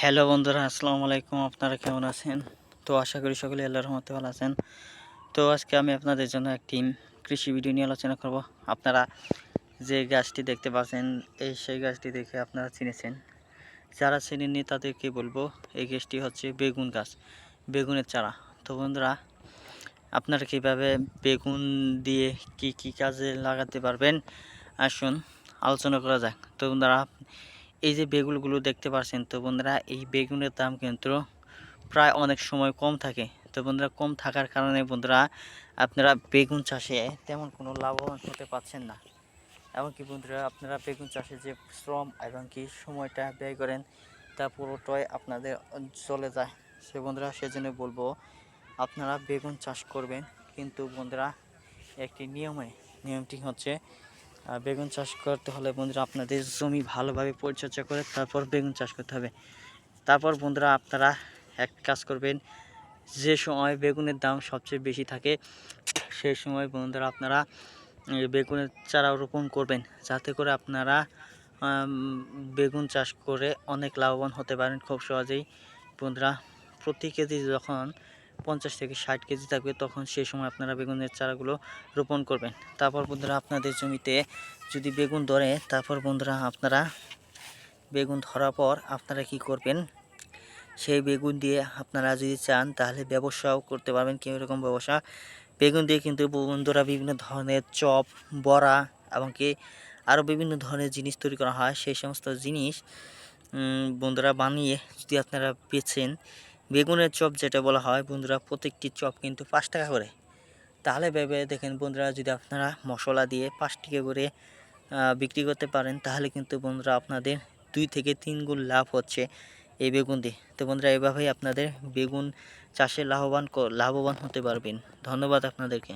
Hello বন্ধুরা, আসসালামু আলাইকুম। আপনারা কেমন আছেন? তো আশা করি সকলে আল্লাহর রহমতে ভালো আছেন। তো আজকে আমি আপনাদের জন্য একটি কৃষি ভিডিও নিয়ে আলোচনা করব। আপনারা যে গাছটি দেখতে পাচ্ছেন, এই সেই গাছটি দেখে আপনারা চিনেছেন। যারা চিনেননি তাদেরকে বলব, এই গাছটি হচ্ছে বেগুন গাছ, বেগুনের চারা। তো বন্ধুরা, আপনারা কীভাবে বেগুন দিয়ে কি কি কাজে লাগাতে পারবেন? আসুন, আলোচনা করা যাক। তো বন্ধুরা এই যে বেগুনগুলো দেখতে পাচ্ছেন তো বন্ধুরা এই বেগুনের দাম কিন্তু প্রায় অনেক সময় কম থাকে। তো বন্ধুরা কম থাকার কারণে বন্ধুরা আপনারা বেগুন চাষে তেমন কোনো লাভবান হতে পারছেন না। এমনকি বন্ধুরা আপনারা বেগুন চাষে যে শ্রম এবং কি সময়টা ব্যয় করেন, তা পুরোটাই আপনাদের চলে যায়। সে বন্ধুরা সেজন্য বলব, আপনারা বেগুন চাষ করবেন। কিন্তু বন্ধুরা একটি নিয়মে, নিয়মটি হচ্ছে বেগুন চাষ করতে হলে বন্ধুরা আপনাদের জমি ভালোভাবে পরিচর্যা করে তারপর বেগুন চাষ করতে হবে। তারপর বন্ধুরা আপনারা এক কাজ করবেন, যে সময় বেগুনের দাম সবচেয়ে বেশি থাকে সেই সময় বন্ধুরা আপনারা বেগুনের চারা রোপণ করবেন। যাতে করে আপনারা বেগুন চাষ করে অনেক লাভবান হতে পারেন খুব সহজেই। বন্ধুরা, প্রতি কেজি যখন পঞ্চাশ থেকে ষাট কেজি থাকবে, তখন সেই সময় আপনারা বেগুনের চারাগুলো রোপণ করবেন। তারপর বন্ধুরা আপনাদের জমিতে যদি বেগুন ধরে, তারপর বন্ধুরা আপনারা বেগুন ধরার পর আপনারা কি করবেন? সেই বেগুন দিয়ে আপনারা যদি চান, তাহলে ব্যবসাও করতে পারবেন কীরকম ব্যবসা। বেগুন দিয়ে কিন্তু বন্ধুরা বিভিন্ন ধরনের চপ, বড়া এমনকি আরও বিভিন্ন ধরনের জিনিস তৈরি করা হয়। সেই সমস্ত জিনিস বন্ধুরা বানিয়ে যদি আপনারা বেচেন বেগুনের চপ যেটা বলা হয়, বন্ধুরা, প্রত্যেকটি চপ কিন্তু পাঁচ টাকা করে। তাহলে ভেবে দেখেন বন্ধুরা, যদি আপনারা মশলা দিয়ে পাঁচ টাকা করে বিক্রি করতে পারেন, তাহলে কিন্তু বন্ধুরা আপনাদের দুই থেকে তিন গুণ লাভ হচ্ছে এই বেগুন দিয়ে। তো বন্ধুরা, এভাবেই আপনাদের বেগুন চাষে লাভবান লাভবান হতে পারবেন। ধন্যবাদ আপনাদেরকে।